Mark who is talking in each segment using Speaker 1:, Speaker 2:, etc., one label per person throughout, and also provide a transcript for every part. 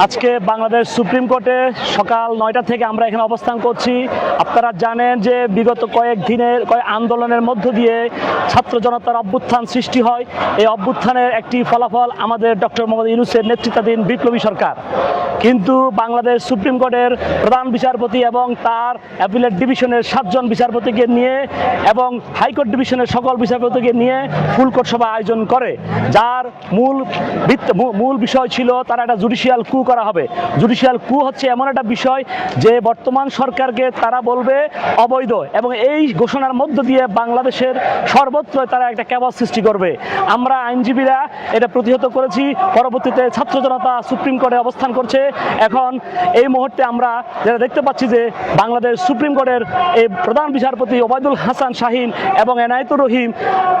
Speaker 1: আজকে বাংলাদেশ সুপ্রিম কোর্টে সকাল নয়টা থেকে আমরা এখানে অবস্থান করছি। আপনারা জানেন যে বিগত কয়েক দিনের, কয়েক আন্দোলনের মধ্য দিয়ে ছাত্র জনতার অভ্যুত্থান সৃষ্টি হয়। এই অভ্যুত্থানের একটি ফলাফল আমাদের ডক্টর মোহাম্মদ ইউনুসের নেতৃত্বাধীন বিপ্লবী সরকার। কিন্তু বাংলাদেশ সুপ্রিম কোর্টের প্রধান বিচারপতি এবং তার অ্যাপিলেট ডিভিশনের সাতজন বিচারপতিকে নিয়ে এবং হাইকোর্ট ডিভিশনের সকল বিচারপতিকে নিয়ে ফুল কোর্ট সভা আয়োজন করে। যার মূল মূল বিষয় ছিল তারা একটা জুডিশিয়াল কু করা হবে। জুডিশিয়াল কু হচ্ছে এমন একটা বিষয় যে বর্তমান সরকারকে তারা বলবে অবৈধ এবং এই ঘোষণার মধ্য দিয়ে বাংলাদেশের সর্বত্র তারা একটা ক্যাবাস সৃষ্টি করবে। আমরা আইনজীবীরা এটা প্রতিহত করেছি, পরবর্তীতে ছাত্র জনতা সুপ্রিম কোর্টে অবস্থান করছে। এখন এই মুহূর্তে আমরা যেটা দেখতে পাচ্ছি যে বাংলাদেশ সুপ্রিম কোর্টের এই প্রধান বিচারপতি ওবায়দুল হাসান শাহিন এবং এনায়েতুর রহিম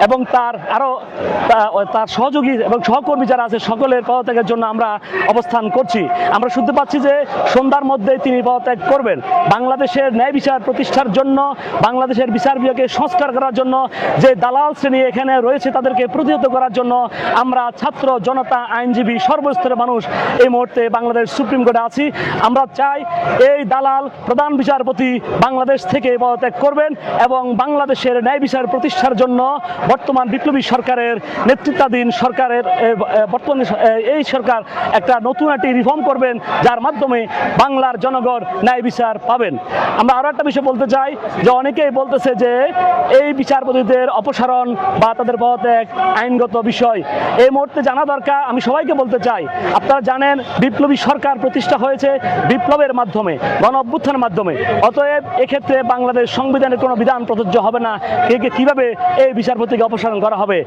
Speaker 1: এবং তার আরও তার সহযোগী এবং সহকর্মী যারা আছে, সকলের পদত্যাগের জন্য আমরা অবস্থান করছি। আমরা শুনতে পাচ্ছি যে সন্ধ্যার মধ্যেই তিনি পদত্যাগ করবেন। বাংলাদেশের ন্যায় বিচার প্রতিষ্ঠার জন্য, বাংলাদেশের বিচার বিভাগকে সংস্কার করার জন্য, যে দালাল শ্রেণি এখানে রয়েছে তাদেরকে প্রতিহত করার জন্য, আমরা ছাত্র, জনতা, আইনজীবী, সর্বস্তরের মানুষ এই মুহূর্তে বাংলাদেশ সুপ্রিম কোর্টে আছি। আমরা চাই এই দালাল প্রধান বিচারপতি বাংলাদেশ থেকে পদত্যাগ করবেন এবং বাংলাদেশের ন্যায় বিচার প্রতিষ্ঠার জন্য বর্তমান বিপ্লবী সরকারের নেতৃত্বাধীন সরকারের বর্তমান এই সরকার একটা নতুন একটি রিফর্ম করবেন, যার মাধ্যমে বাংলার জনগণ ন্যায় বিচার পাবেন। আমরা আরও একটা বিষয় বলতে চাই, যে অনেকেই বলতেছে যে এই বিচারপতিদের অপসারণ বা তাদের পদত্যাগ আইনগত বিষয়, এই মুহূর্তে জানা দরকার, আমি সবাইকে বলতে চাই, আপনারা জানেন বিপ্লবী সরকার প্রতিষ্ঠা হয়েছে বিপ্লবের মাধ্যমে, গণ অভ্যুত্থানের মাধ্যমে। অতএব এক্ষেত্রে বাংলাদেশ সংবিধানের কোনো বিধান প্রযোজ্য হবে না একে কীভাবে এই বিচারপতিকে অপসারণ করা হবে।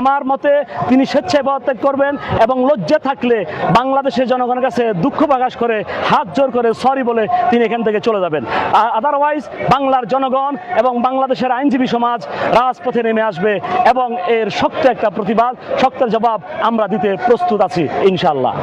Speaker 1: আমার মতে তিনি স্বেচ্ছায় পদত্যাগ করবেন এবং লজ্জা থাকলে বাংলাদেশের জনগণের কাছে দুঃখ প্রকাশ করে, হাত জোর করে সরি বলে তিনি এখান থেকে চলে যাবেন। আদারওয়াইজ বাংলার জনগণ এবং বাংলাদেশের আইনজীবী সমাজ রাজপথে নেমে আসবে এবং এর শক্ত একটা প্রতিবাদ, শক্তের জবাব আমরা দিতে প্রস্তুত আছি ইনশাল্লাহ